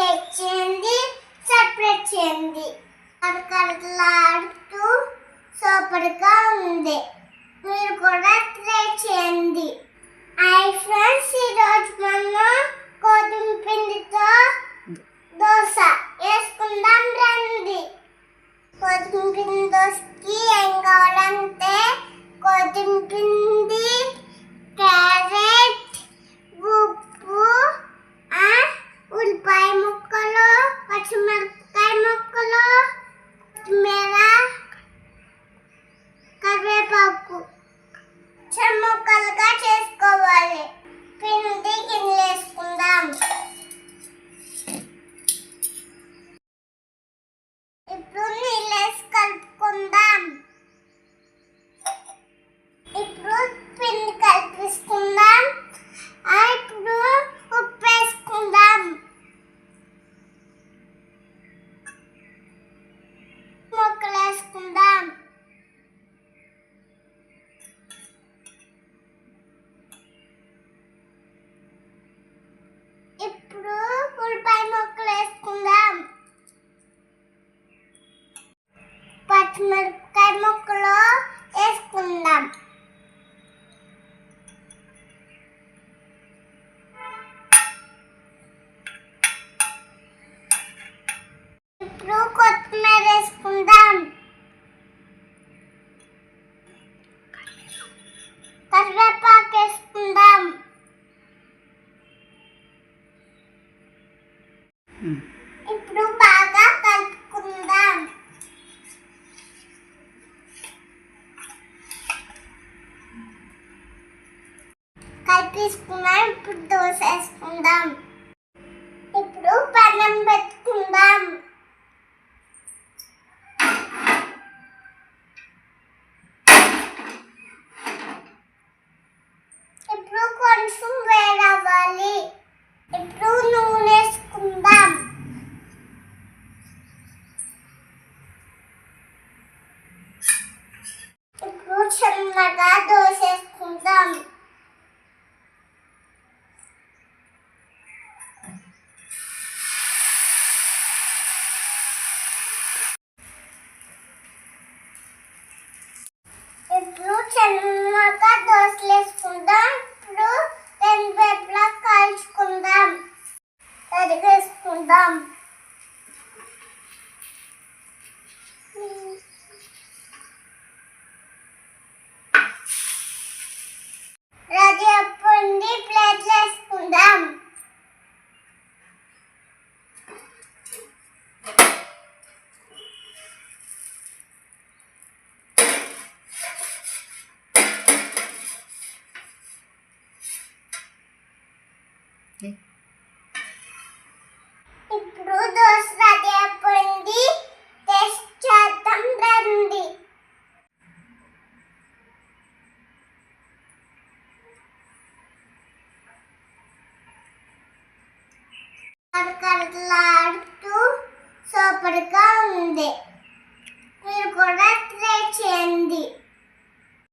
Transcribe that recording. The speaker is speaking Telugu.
టేక్ చేయండి సపరేట్ చేయండి కరకరలాడుతూ సూపర్గా ఉంది. మీరు కూడా ట్రై చేయండి. ఐ ఫ్రెండ్స్ ఈరోజు మనం గోధుమ పిండితో దోశ వేసుకుందాం రండి. గోధుమ పిండి దోశకి ఏం కావాలంటే గోధుమ పిండి క్యారెట్ ఉప్పు ఆ, ఉల్లిపాయ ముక్కలు పచ్చిమిరపకాయ ముక్కలు కొత్తిమీర కరివేపాకు చిన్న ముక్కలుగా చేసుకోవాలి పిండి గిన్నెలు వేసుకుందాం ఇప్పుడు నీళ్ళు వేసి కలుపుకుందాం ఇప్పుడు పిండి కలిపిసుకుందాం ఆ, ఇప్పుడు ఉప్పు వేసుకుందాం ముక్కలు వేసుకుందాం ఇప్పుడు ఉల్లిపాయ ముక్కలు వేసుకుందాం పచ్చిమిరపకాయ ముక్కలు వేసుకుందాం. ఇప్పుడు కొత్తిమీర వేసుకుందాం. కరివేపాకు వేసుకుందాం. తీసుకున్నాం ఇప్పుడు దోశ వేసుకుందాం ఇప్పుడు పన్నం పెట్టుకుందాం. ఇప్పుడు కొంచెం వేడవ్వాలి. ఇప్పుడు నూనె వేసుకుందాం. ఇప్పుడు చిన్నగా దోశ వేసుకుందాం చెమ్మక చిన్నగా ఇప్పుడు రెండు వైపులా కాల్చుకుందాం. తరిగేసుకుందాం రెడీ అప్పుడు ప్లేట్లు వేసుకుందాం ఇప్పుడు దోశ రెడీ అయిపోయింది. టేస్ట్ చేద్దాం రండి. కరకరలాడుతూ సూపర్గా ఉంది. మీరు కూడా ట్రై చేయండి.